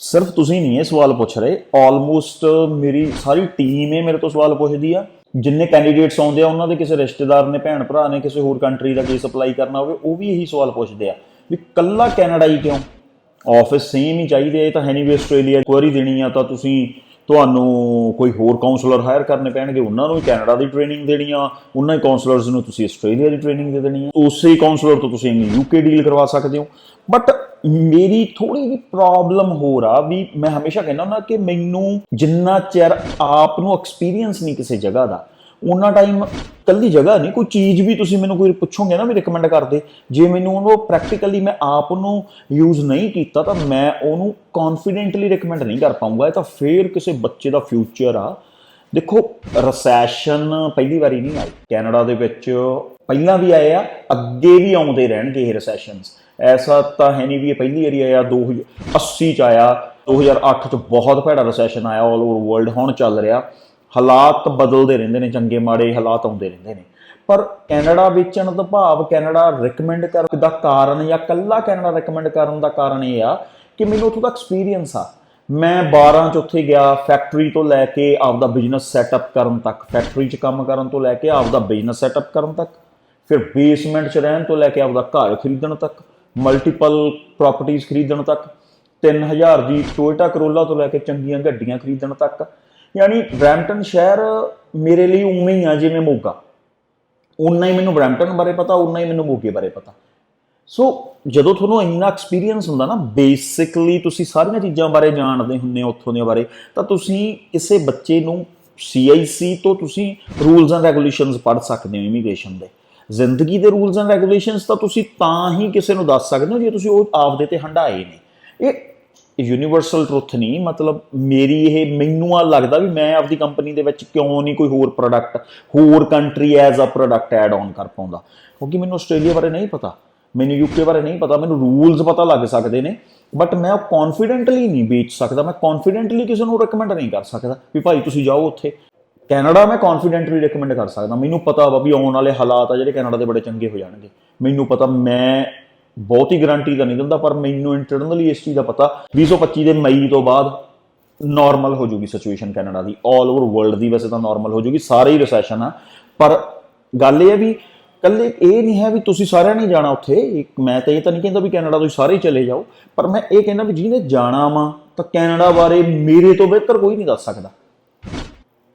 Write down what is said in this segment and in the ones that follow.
ਸਿਰਫ ਤੁਸੀਂ ਨਹੀਂ ਇਹ ਸਵਾਲ ਪੁੱਛ ਰਹੇ ਆਲਮੋਸਟ ਮੇਰੀ ਸਾਰੀ ਟੀਮ ਇਹ ਮੇਰੇ ਤੋਂ ਸਵਾਲ ਪੁੱਛਦੀ ਆ। ਜਿੰਨੇ ਕੈਂਡੀਡੇਟਸ ਆਉਂਦੇ ਆ, ਉਹਨਾਂ ਦੇ ਕਿਸੇ ਰਿਸ਼ਤੇਦਾਰ ਨੇ, ਭੈਣ ਭਰਾ ਨੇ, ਕਿਸੇ ਹੋਰ ਕੰਟਰੀ ਦਾ ਕੇਸ ਅਪਲਾਈ ਕਰਨਾ ਹੋਵੇ, ਉਹ ਵੀ ਇਹੀ ਸਵਾਲ ਪੁੱਛਦੇ ਆ ਵੀ ਕੱਲਾ ਕੈਨੇਡਾ ਹੀ ਕਿਉਂ? ਆਫਿਸ ਸੇਮ ਹੀ ਚਾਹੀਦੇ ਇਹ ਤਾਂ ਹੈ ਨਹੀਂ ਵੀ ਆਸਟ੍ਰੇਲੀਆ ਕੁਐਰੀ ਦੇਣੀ ਆ, ਤਾਂ ਤੁਸੀਂ ਤੁਹਾਨੂੰ ਕੋਈ ਹੋਰ ਕਾਉਂਸਲਰ ਹਾਇਰ ਕਰਨੇ ਪੈਣਗੇ, ਉਹਨਾਂ ਨੂੰ ਵੀ ਕੈਨੇਡਾ ਦੀ ਟ੍ਰੇਨਿੰਗ ਦੇਣੀ ਆ, ਉਹਨਾਂ ਹੀ ਕਾਉਂਸਲਰਸ ਨੂੰ ਤੁਸੀਂ ਆਸਟ੍ਰੇਲੀਆ ਦੀ ਟ੍ਰੇਨਿੰਗ ਦੇ ਦੇਣੀ ਆ। ਉਸੇ ਕਾਉਂਸਲਰ ਤੋਂ ਤੁਸੀਂ ਯੂਕੇ ਡੀਲ ਕਰਵਾ ਸਕਦੇ ਹੋ। ਬਟ ਮੇਰੀ ਥੋੜੀ ਜੀ ਪ੍ਰੋਬਲਮ ਹੋ ਰਾ ਵੀ ਮੈਂ ਹਮੇਸ਼ਾ ਕਹਿੰਦਾ ਹੁੰਦਾ ਕਿ ਮੈਨੂੰ ਜਿੰਨਾ ਚਿਰ ਆਪ ਨੂੰ ਐਕਸਪੀਰੀਅੰਸ ਨਹੀਂ ਕਿਸੇ ਜਗ੍ਹਾ ਦਾ ਉਹਨਾਂ ਟਾਈਮ ਕੱਲੀ ਜਗ੍ਹਾ ਨਹੀਂ, ਕੋਈ ਚੀਜ਼ ਵੀ ਤੁਸੀਂ ਮੈਨੂੰ ਕੋਈ ਪੁੱਛੋਗੇ ਨਾ ਵੀ ਰეკਮੈਂਡ ਕਰਦੇ, ਜੇ ਮੈਨੂੰ ਉਹ ਪ੍ਰੈਕਟੀਕਲੀ ਮੈਂ ਆਪ ਨੂੰ ਯੂਜ਼ ਨਹੀਂ ਕੀਤਾ ਤਾਂ ਮੈਂ ਉਹਨੂੰ ਕੌਨਫੀਡੈਂਟਲੀ ਰეკਮੈਂਡ ਨਹੀਂ ਕਰ ਪਾਉਂਗਾ ਤਾਂ ਫੇਰ ਕਿਸੇ ਬੱਚੇ ਦਾ ਫਿਊਚਰ ਆ। ਦੇਖੋ ਰੈਸੈਸ਼ਨ ਪਹਿਲੀ ਵਾਰੀ ਨਹੀਂ ਆਈ। ਕੈਨੇਡਾ ਦੇ ਵਿੱਚ ਪਹਿਲਾਂ ਵੀ ਆਏ ਆ, ਅੱਗੇ ਵੀ ਆਉਂਦੇ ਰਹਿਣਗੇ ਇਹ ਰੈਸੈਸ਼ਨਸ ਐਸਾ ਤਾਂ ਹੈ ਨਹੀਂ ਵੀ ਇਹ ਪਹਿਲੀ ਵਾਰੀ ਆਇਆ 2080 ਚ ਆਇਆ 2008 ਚ ਬਹੁਤ ਭੈੜਾ ਰੈਸੈਸ਼ਨ ਆਇਆ 올 ਓਵਰ ਵਰਲਡ ਹੁਣ ਚੱਲ ਰਿਹਾ। ਹਾਲਾਤ ਬਦਲਦੇ ਰਹਿੰਦੇ ਨੇ, ਚੰਗੇ ਮਾੜੇ ਹਾਲਾਤ ਆਉਂਦੇ ਰਹਿੰਦੇ ਨੇ। ਪਰ ਕੈਨੇਡਾ ਵੇਚਣ ਦਾ ਭਾਵ ਕੈਨੇਡਾ ਰეკਮੈਂਡ ਕਰਨ ਦਾ ਕਾਰਨ ਜਾਂ ਕੱਲਾ ਕੈਨੇਡਾ ਰეკਮੈਂਡ ਕਰਨ ਦਾ ਕਾਰਨ ਇਹ ਆ ਕਿ ਮੈਨੂੰ ਉੱਥੋਂ ਦਾ ਐਕਸਪੀਰੀਅੰਸ ਆ। ਮੈਂ 12 ਚ ਉੱਥੇ ਗਿਆ ਫੈਕਟਰੀ ਤੋਂ ਲੈ ਕੇ ਆਪਦਾ ਬਿਜ਼ਨਸ ਸੈਟਅਪ ਕਰਨ ਤੱਕ ਫੈਕਟਰੀ 'ਚ ਕੰਮ ਕਰਨ ਤੋਂ ਲੈ ਕੇ ਆਪਦਾ ਬਿਜ਼ਨਸ ਸੈਟਅਪ ਕਰਨ ਤੱਕ। ਫਿਰ ਬੇਸਮੈਂਟ 'ਚ ਰਹਿਣ ਤੋਂ ਲੈ ਕੇ ਆਪਦਾ ਘਰ ਖਰੀਦਣ ਤੱਕ ਮਲਟੀਪਲ ਪ੍ਰਾਪਰਟੀਆਂ ਖਰੀਦਣ ਤੱਕ 3000 ਦੀ ਟੋਇਟਾ ਕਰੋਲਾ ਤੋਂ ਲੈ ਕੇ ਚੰਗੀਆਂ ਗੱਡੀਆਂ ਖਰੀਦਣ ਤੱਕ। ਯਾਨੀ ਬ੍ਰੈਂਟਨ ਸ਼ਹਿਰ ਮੇਰੇ ਲਈ ਉਵੇਂ ਹੀ ਆ, ਜਿਵੇਂ ਮੋਗਾ। ਉਨਾ ਹੀ ਮੈਨੂੰ ਬ੍ਰੈਂਟਨ ਬਾਰੇ ਪਤਾ ਉਨਾ ਹੀ ਮੈਨੂੰ ਮੋਗੇ ਬਾਰੇ ਪਤਾ। ਸੋ ਜਦੋਂ ਤੁਹਾਨੂੰ ਇੰਨਾ ਐਕਸਪੀਰੀਅੰਸ ਹੁੰਦਾ ਨਾ ਬੇਸਿਕਲੀ ਤੁਸੀਂ ਸਾਰੀਆਂ ਚੀਜ਼ਾਂ ਬਾਰੇ ਜਾਣਦੇ ਹੁੰਦੇ ਹੋ ਉੱਥੋਂ ਦੇ ਬਾਰੇ, ਤਾਂ ਤੁਸੀਂ ਕਿਸੇ ਬੱਚੇ ਨੂੰ CIC ਤੋਂ ਤੁਸੀਂ ਰੂਲਸ ਐਂਡ ਰੈਗੂਲੇਸ਼ਨਸ ਪੜ੍ਹ ਸਕਦੇ ਹੋ ਇਮੀਗ੍ਰੇਸ਼ਨ ਦੇ। ਜ਼ਿੰਦਗੀ ਦੇ ਰੂਲਸ ਐਂਡ ਰੈਗੂਲੇਸ਼ਨਸ ਤਾਂ ਤੁਸੀਂ ਤਾਂ ਹੀ ਕਿਸੇ ਨੂੰ ਦੱਸ ਸਕਦੇ ਹੋ ਜੇ ਤੁਸੀਂ ਉਹ ਆਪਦੇ ਤੇ ਹੰਡਾਏ ਨੇ। ਇਹ ਯੂਨੀਵਰਸਲ ਟਰੁੱਥ ਨਹੀਂ, ਮਤਲਬ ਮੇਰੀ ਇਹ ਮੈਨੂੰ ਆ ਲੱਗਦਾ ਵੀ ਮੈਂ ਆਪਦੀ ਕੰਪਨੀ ਦੇ ਵਿੱਚ ਕਿਉਂ ਨਹੀਂ ਕੋਈ ਹੋਰ ਪ੍ਰੋਡਕਟ ਹੋਰ country as a product add on ਕਰ ਪਾਉਂਦਾ। ਕਿਉਂਕਿ ਮੈਨੂੰ ਆਸਟ੍ਰੇਲੀਆ ਬਾਰੇ ਨਹੀਂ ਪਤਾ, ਮੈਨੂੰ ਯੂਕੇ ਬਾਰੇ ਨਹੀਂ ਪਤਾ, ਮੈਨੂੰ ਰੂਲਸ ਪਤਾ ਲੱਗ ਸਕਦੇ ਨੇ ਬਟ ਮੈਂ ਉਹ ਕੌਨਫੀਡੈਂਟਲੀ ਨਹੀਂ ਵੇਚ ਸਕਦਾ, ਮੈਂ ਕੌਨਫੀਡੈਂਟਲੀ ਕਿਸੇ ਨੂੰ ਰეკਮੈਂਡ ਨਹੀਂ ਕਰ ਸਕਦਾ ਵੀ ਭਾਈ ਤੁਸੀਂ ਜਾਓ ਉੱਥੇ। ਕੈਨੇਡਾ ਮੈਂ ਕੌਨਫੀਡੈਂਟਲੀ ਰეკਮੈਂਡ ਕਰ ਸਕਦਾ। ਮੈਨੂੰ ਪਤਾ ਵਾ ਵੀ ਆਉਣ ਵਾਲੇ ਹਾਲਾਤ ਆ ਜਿਹੜੇ ਕੈਨੇਡਾ ਦੇ ਬੜੇ ਚੰਗੇ ਹੋ ਜਾਣਗੇ। ਮੈਨੂੰ ਪਤਾ, ਮੈਂ ਬਹੁਤ ਹੀ ਗਰੰਟੀ ਦਾ ਨਹੀਂ ਦਿੰਦਾ, ਪਰ ਮੈਨੂੰ ਇੰਟਰਨਲੀ ਇਸ ਚੀਜ਼ ਦਾ ਪਤਾ 2025 ਦੇ ਮਈ ਤੋਂ ਬਾਅਦ ਨਾਰਮਲ ਹੋ ਜੂਗੀ ਸਿਚੁਏਸ਼ਨ ਕੈਨੇਡਾ ਦੀ। ਆਲ ਓਵਰ ਵਰਲਡ ਦੀ ਵੈਸੇ ਤਾਂ ਨਾਰਮਲ ਹੋ ਜੂਗੀ, ਸਾਰੇ ਹੀ ਰਿਸੈਸ਼ਨ ਆ। ਪਰ ਗੱਲ ਇਹ ਹੈ ਵੀ ਕੱਲੇ ਇਹ ਨਹੀਂ ਹੈ ਵੀ ਤੁਸੀਂ ਸਾਰਿਆਂ ਨੇ ਜਾਣਾ ਉੱਥੇ। ਇੱਕ ਮੈਂ ਤਾਂ ਇਹ ਤਾਂ ਨਹੀਂ ਕਹਿੰਦਾ ਵੀ ਕੈਨੇਡਾ ਤੁਸੀਂ ਸਾਰੇ ਚਲੇ ਜਾਓ, ਪਰ ਮੈਂ ਇਹ ਕਹਿੰਦਾ ਵੀ ਜਿਹਨੇ ਜਾਣਾ ਵਾ, ਤਾਂ ਕੈਨੇਡਾ ਬਾਰੇ ਮੇਰੇ ਤੋਂ ਬਿਹਤਰ ਕੋਈ ਨਹੀਂ ਦੱਸ ਸਕਦਾ।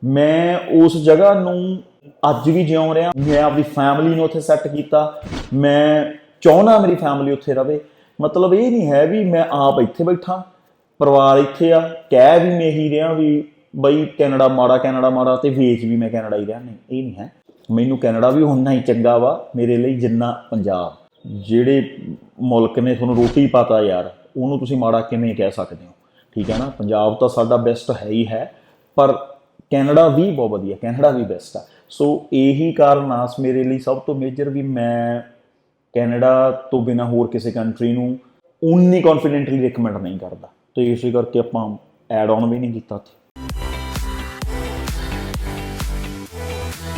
ਮੈਂ ਉਸ ਜਗ੍ਹਾ ਨੂੰ ਅੱਜ ਵੀ ਜਿਉਂ ਰਿਹਾ। ਮੈਂ ਆਪਣੀ ਫੈਮਿਲੀ ਨੂੰ ਉੱਥੇ ਸੈੱਟ ਕੀਤਾ। ਮੈਂ ਚਾਹੁੰਦਾ ਮੇਰੀ ਫੈਮਿਲੀ ਉੱਥੇ ਰਵੇ। ਮਤਲਬ ਇਹ ਨਹੀਂ ਹੈ ਵੀ ਮੈਂ ਆਪ ਇੱਥੇ ਬੈਠਾ। ਪਰਿਵਾਰ ਇੱਥੇ ਆ। ਕਹਿ ਵੀ ਮੈਂ ਇਹੀ ਰਿਹਾ ਵੀ ਬਈ ਕੈਨੇਡਾ ਮਾੜਾ ਕੈਨੇਡਾ ਮਾੜਾ ਤੇ ਵੇਚ ਵੀ ਮੈਂ ਕੈਨੇਡਾ ਹੀ ਰਿਹਾ ਨਹੀਂ ਇਹ ਨਹੀਂ ਹੈ। ਮੈਨੂੰ ਕੈਨੇਡਾ ਵੀ ਉਨਾ ਹੀ ਚੰਗਾ ਵਾ ਮੇਰੇ ਲਈ ਜਿੰਨਾ ਪੰਜਾਬ। ਜਿਹੜੇ ਮੁਲਕ ਨੇ ਤੁਹਾਨੂੰ ਰੋਟੀ ਪਾਤਾ ਯਾਰ, ਉਹਨੂੰ ਤੁਸੀਂ ਮਾੜਾ ਕਿਵੇਂ ਕਹਿ ਸਕਦੇ ਹੋ? ਠੀਕ ਹੈ ਨਾ? ਪੰਜਾਬ ਤਾਂ ਸਾਡਾ ਬੈਸਟ ਹੈ ਹੀ ਹੈ। ਪਰ ਕੈਨੇਡਾ ਵੀ ਬਹੁਤ ਵਧੀਆ, ਕੈਨੇਡਾ ਵੀ ਬੈਸਟ ਆ। ਸੋ ਇਹੀ ਕਾਰਨ ਆਸ ਮੇਰੇ ਲਈ ਸਭ ਤੋਂ ਮੇਜਰ ਵੀ ਮੈਂ ਕੈਨੇਡਾ ਤੋਂ ਬਿਨਾ ਹੋਰ ਕਿਸੇ ਕੰਟਰੀ ਨੂੰ ਉਨੀ ਕੌਨਫੀਡੈਂਟਲੀ ਰეკਮੈਂਡ ਨਹੀਂ ਕਰਦਾ। ਤੇ ਇਸੇ ਕਰਕੇ ਆਪਾਂ ਐਡ ਆਨ ਵੀ ਨਹੀਂ ਕੀਤਾ ਉੱਥੇ।